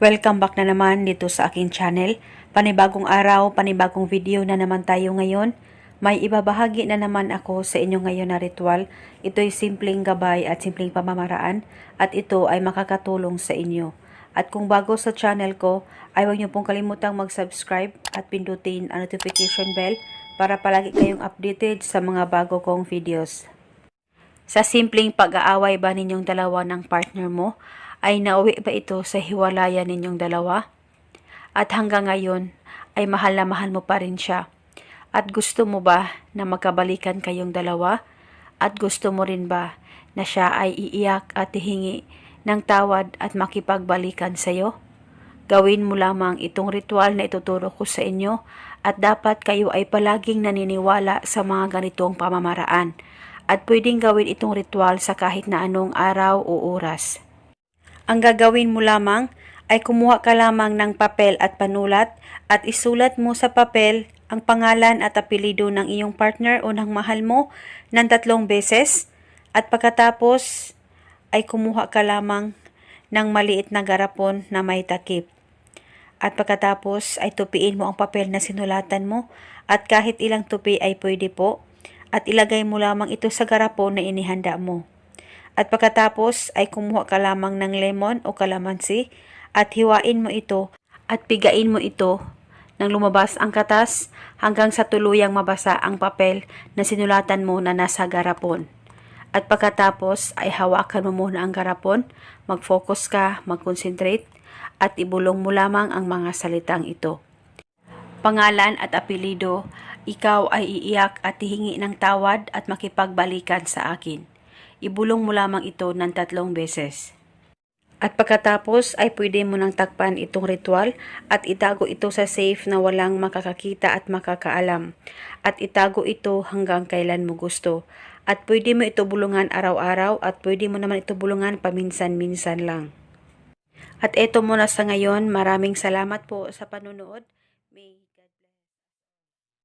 Welcome back na naman dito sa aking channel. Panibagong araw, panibagong video na naman tayo ngayon. May ibabahagi na naman ako sa inyo ngayon na ritual. Ito'y simpleng gabay at simpleng pamamaraan at ito ay makakatulong sa inyo. At kung bago sa channel ko, ay huwag niyo pong kalimutang mag-subscribe at pindutin ang notification bell para palagi kayong updated sa mga bago kong videos. Sa simpleng pag-aaway ba ninyong dalawa ng partner mo, ay nauwi ba ito sa hiwalayan ninyong dalawa? At hanggang ngayon, ay mahal na mahal mo pa rin siya. At gusto mo ba na magkabalikan kayong dalawa? At gusto mo rin ba na siya ay iiyak at hihingi ng tawad at makipagbalikan sa iyo? Gawin mo lamang itong ritual na ituturo ko sa inyo at dapat kayo ay palaging naniniwala sa mga ganitong pamamaraan at pwedeng gawin itong ritual sa kahit na anong araw o oras. Ang gagawin mo lamang ay kumuha ka lamang ng papel at panulat at isulat mo sa papel ang pangalan at apelido ng iyong partner o ng mahal mo ng tatlong beses at pagkatapos ay kumuha ka lamang ng maliit na garapon na may takip. At pagkatapos ay tupiin mo ang papel na sinulatan mo at kahit ilang tupi ay pwede po at ilagay mo lamang ito sa garapon na inihanda mo. At pagkatapos ay kumuha ka lamang ng lemon o kalamansi at hiwain mo ito at pigain mo ito nang lumabas ang katas hanggang sa tuluyang mabasa ang papel na sinulatan mo na nasa garapon. At pagkatapos ay hawakan mo muna ang garapon, mag-focus ka, mag-concentrate at ibulong mo lamang ang mga salitang ito. Pangalan at apelido, ikaw ay iiyak at hihingi ng tawad at makipagbalikan sa akin. Ibulong mo lamang ito ng tatlong beses. At pagkatapos ay pwede mo nang takpan itong ritual at itago ito sa safe na walang makakakita at makakaalam. At itago ito hanggang kailan mo gusto. At pwede mo ito bulungan araw-araw at pwede mo naman ito bulungan paminsan-minsan lang. At eto muna sa ngayon, maraming salamat po sa panunood. May